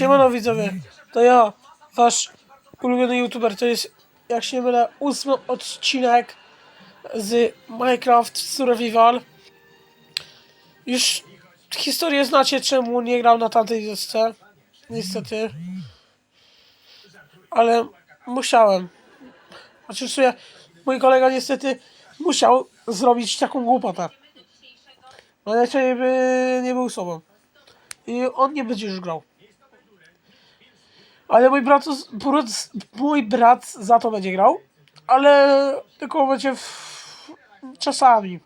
Siemano widzowie, to ja, wasz ulubiony youtuber, to jest, jak się nie mylę, ósmy odcinek z Minecraft Survival. Już historię znacie, czemu nie grał na tamtej wiosce, niestety. Ale musiałem. Znaczy, w mój kolega niestety musiał zrobić taką głupotę. No inaczej by nie był sobą. I on nie będzie już grał. Ale mój brat, mój brat za to będzie grał, ale tylko będzie w, czasami.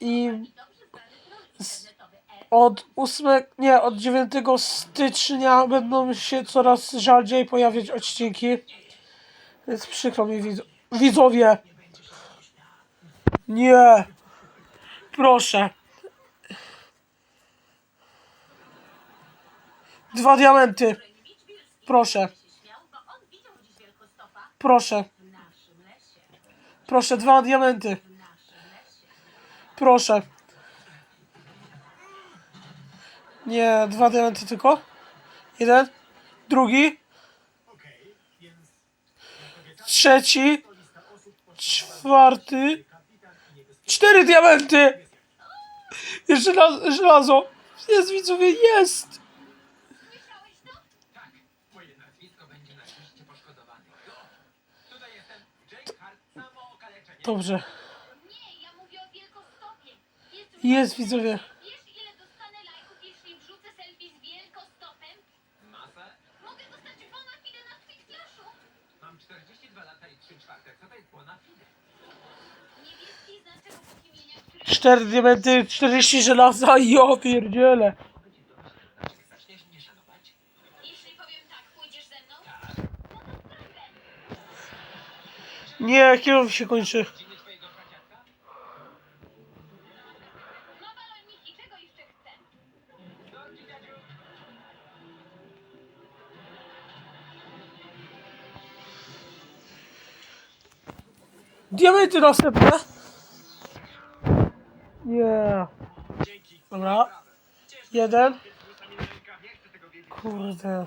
I od 8, nie, od 9 stycznia będą się coraz rzadziej pojawiać odcinki. Więc przykro mi widz, widzowie. Nie. Proszę. Dwa diamenty. Proszę. Proszę. Proszę, dwa diamenty. Proszę. Nie, dwa diamenty tylko. Jeden. Drugi. Trzeci. Czwarty. Cztery diamenty. Jeszcze raz, żelazo. Jest widzowie, jest. Moje nazwisko będzie na liście poszkodowanych. Tutaj jestem Jake Hart, samookaleczenie. Dobrze. Nie, ja mówię o wielkostopie. Jest Jest widzowie. Wiesz, ile dostanę lajków, jeśli wrzucę selfie z wielkostopem? Masę? Mogę dostać bona fide na Quick Flashu. Mam 42 lata i 3 czwarte. Co to jest bona fide? Niebieski znaczek obok imienia, który... Cztery diamenty, 40 żelaza. Jo, pierdziele. Będzie do was, jak zaczniesz mnie szanować? Jeśli powiem tak, pójdziesz ze mną? Nie, kierownik się kończy. Dziny twojego pradziadka? Ma balonik i czego jeszcze chcę? No, dziadziu. Diamenty następne. Nie. Dobra. Jeden. Nie. Kurde.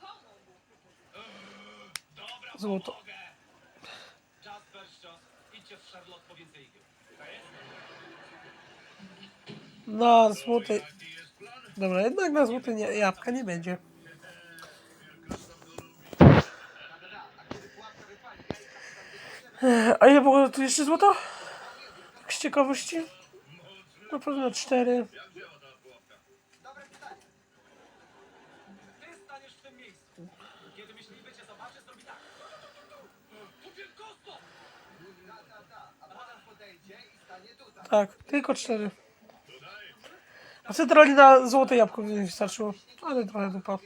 Pomógł. Dobra, Złoto. pomogę. Jasper, Ścios, idźcie z Charlotte po więcej igieł. Na złote. Dobra, jednak na złote nie, jabłka nie będzie. A ile było tu jeszcze złota? Tak z ciekawości? Cztery. Myśliwy cię zobaczy, zrobi tak. Tylko cztery. A centralnie na złote jabłko by mi wystarczyło. Ale trochę dupa. Te,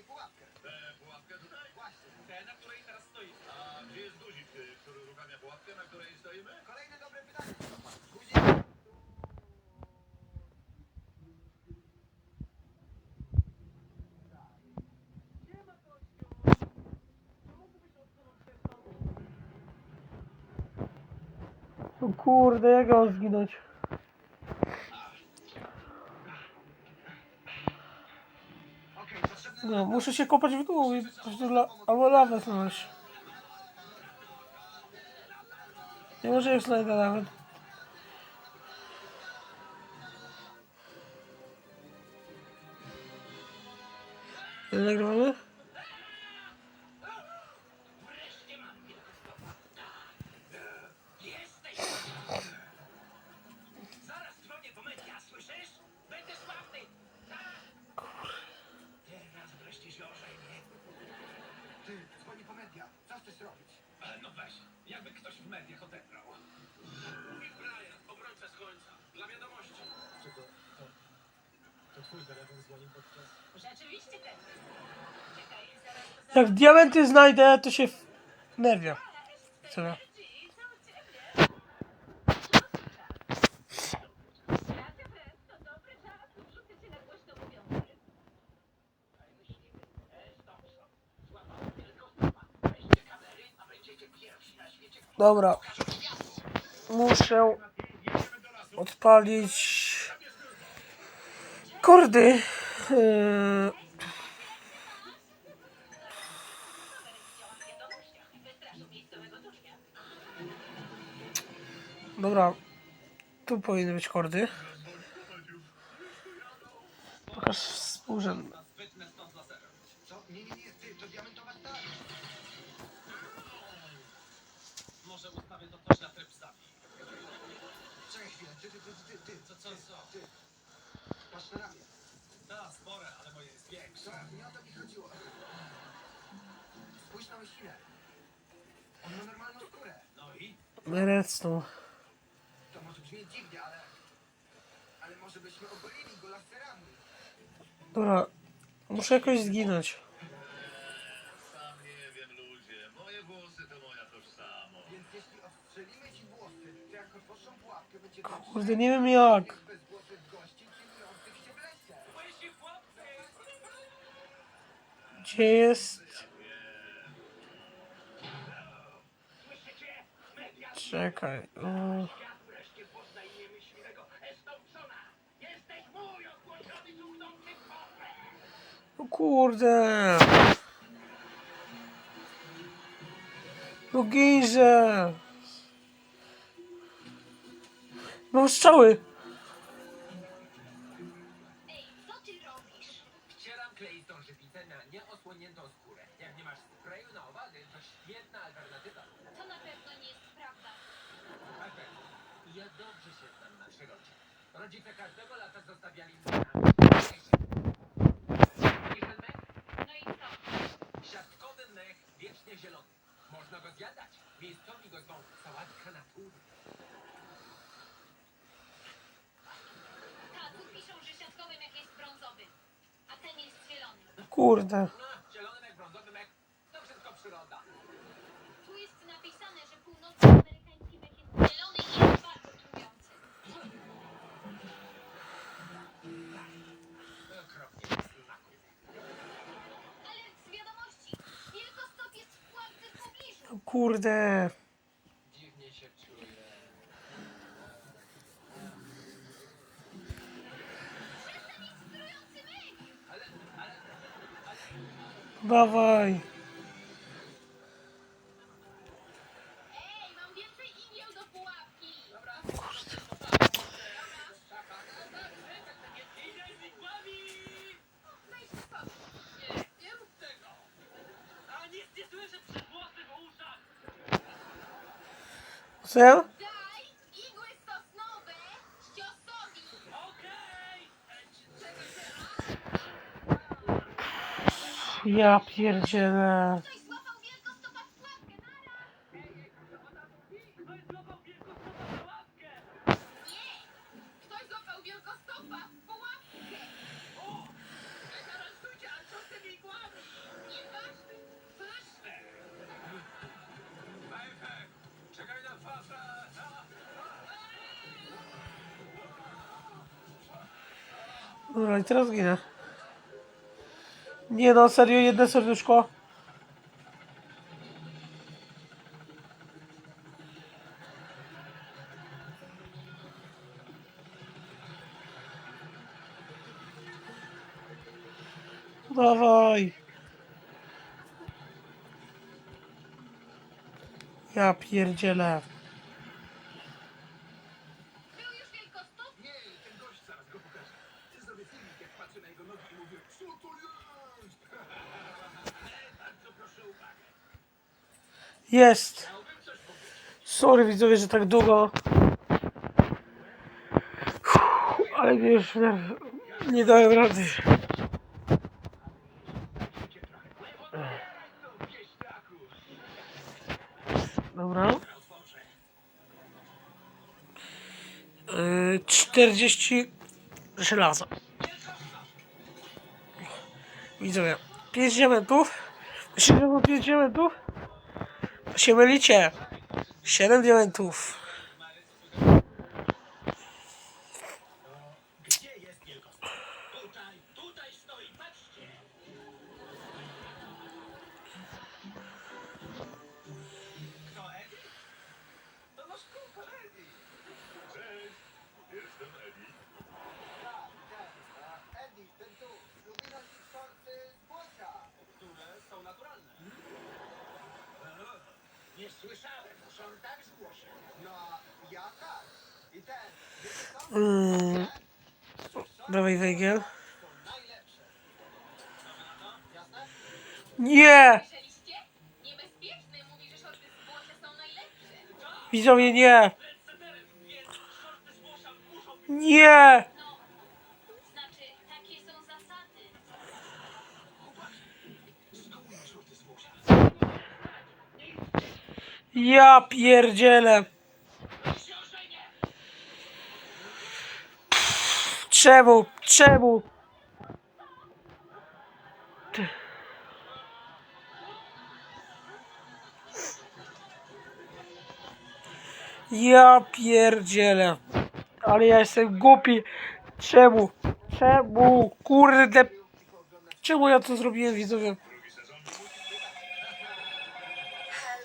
na której teraz stoi. A gdzie jest guzik, y, który uruchamia pułapkę, na której stoimy? Kolejne dobre pytanie. Guzik. O kurde, jak ja mam zginąć? No, muszę się kopać w dół i la, albo lawę znaleźć. Nie może już znajdę nawet. Nagrywamy? Jak diamenty znajdę, to się nerwia. Trzeba. Dobra. Muszę odpalić kordy. Yy, Dobra. Tu powinny być kordy. Pokaż współrzędne. Ty, ty, ty, ty, ty, co, co, co? Patrz na ramię. Da, spore, ale moje jest większe. Tak, nie o to mi chodziło. Spójrz na łysinę. On ma normalną skórę. No i? Redstone. To może brzmieć dziwnie, ale... Ale może byśmy ogolili go laserami. Dobra. Muszę jakoś zginąć. Sam nie wiem, ludzie. Moje włosy to moja tożsamość. Więc jeśli odstrzelimy ci włosy, to jak otworzą pułapkę, będzie Kurde, nie wiem jak. Gdzie jest? Czekaj. O, no kurde. No ginże. Mam strzały. Ej, co ty robisz? Wcieram kleistą żypicę na nieosłoniętą skórę. Jak nie masz sprayu na owady, to świetna alternatywa. To na pewno nie jest prawda. Tak, tak. Ja dobrze się znam na przyrodzie. Rodzice każdego lata zostawiali mnie na Widzisz ten mech? No i co? Siatkowy mech wiecznie zielony. Można go zjadać. Miejscowi go zwą sałatka natury. Tak, piszą, że siatkowy mech jest brązowy, a ten jest zielony. Kurde. No, zielony mech, brązowy mech, to wszystko przyroda. Tu jest napisane, że północnoamerykański jest zielony i jest bardzo trujący. Okropnie. Ale z wiadomości, wielkostop jest w pułapce w pobliżu. No kurde. Uszach. Co na fazę. Dobra, i teraz ginę. Nie no, serio, jedno serduszko. Dawaj. Ja pierdzielę. Był już wielkostop? Nie, ten gość zaraz go pokaże. Ty zrobię filmik, jak patrzę na jego nogi i mówię, co to jest? Bardzo proszę o uwagę. Jest. Sorry widzowie, że tak długo. Uff, Ale już nie dałem rady. Dobra. Otworzę. Yy, 40 żelaza. Widzowie, 5 diamentów. Myślicie, że mam 5 diamentów? Się mylicie. 7 diamentów. Tutaj, stoi, patrzcie. Nie słyszałem, muszą tak zgłosić. No, ja tak. I ten. Mm. Dawaj węgiel. Nie! Słyszeliście? Niebezpieczne nie! Nie! Ja pierdzielę! Czemu? Czemu? Ja pierdzielę. Ale ja jestem głupi. Czemu? Czemu? Kurde. Czemu ja to zrobiłem, widzowie?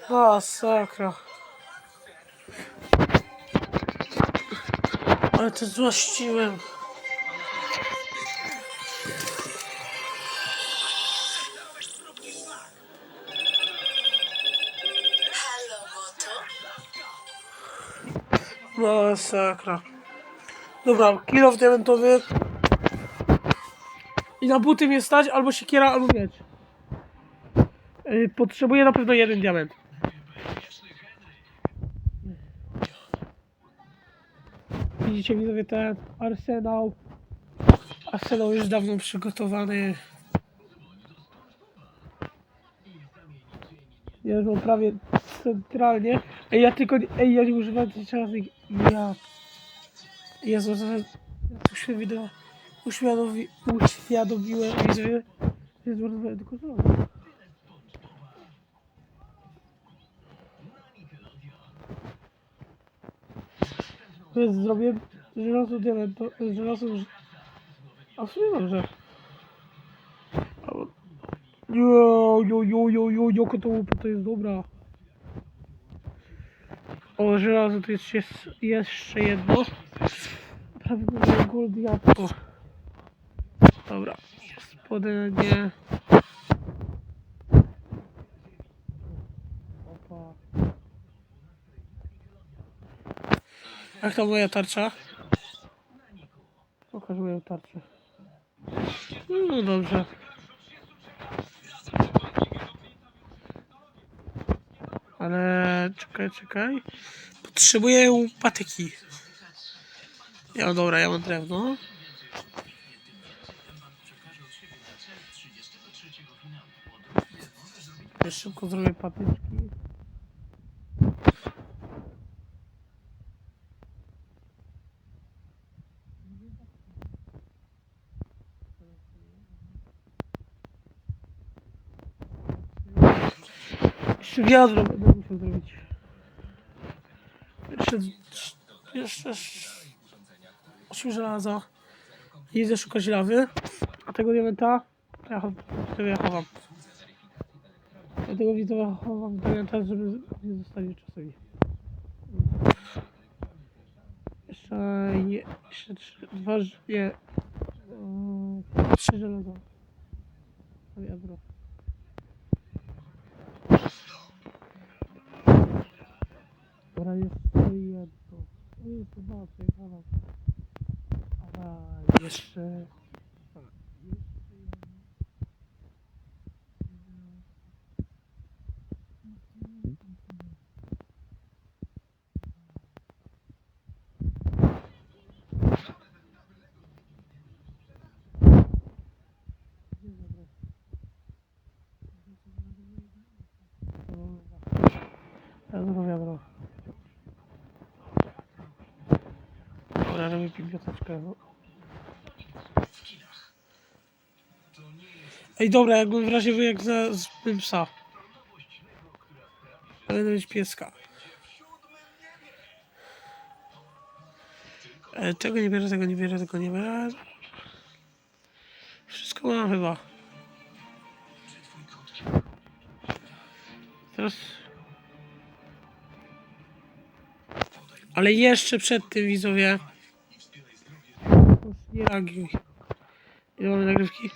Masakra. Ale to złościłem. Masakra. Dobra, kilo diamentowy. I na buty mnie stać, albo siekiera, albo mieć. Yy, Potrzebuję na pewno jeden diament. Widzicie widzowie ten arsenał. Arsenał już dawno przygotowany. Mam prawie centralnie. Ej, ja tylko. Ej, ja nie używam tych czarnych. Ja. Jezu, to się wideo. Uświadomi, uświadomiłem że zmarnowałem tylko Więc zrobię żelazo diament, to żelazo... A w sumie dobrze. Jo, jo, jo, jo, jo, jaka to łupa, to jest dobra. O, żelazo to jest jest- jeszcze jedno. Prawie mówię gold jabłko. Dobra, jest podanie. Jak to moja tarcza? Pokaż moją tarczę. No dobrze. Ale czekaj, czekaj. Potrzebuję patyki. Ja dobra, ja mam drewno. Jeszcze szybko zrobię patyczki. Jeszcze wiadro będę musiał zrobić. Jeszcze... Jeszcze... Osiem żelaza. Idę szukać lawy. A tego diamenta... Ja, chow- tego ja chowam. Dlatego widzę, chowam diamenta, żeby nie zostali czasowi. Jeszcze... Je, jeszcze trzy, dwa... Nie... Yy, trzy żelaza. Wiadro. Dobra, jeszcze jedno. Dwa, przejechałem. A, jeszcze... a, jeszcze jedno. Ja znowu wiadro. Robię biblioteczkę. Ej, dobra, jakbym w razie wyjechał za z psa. Będę mieć pieska. E, tego nie bierę, tego nie bierę, tego nie bierę. Wszystko mam chyba. Teraz... Ale jeszcze przed tym widzowie. Już nie reaguj. Ile mamy nagrywki?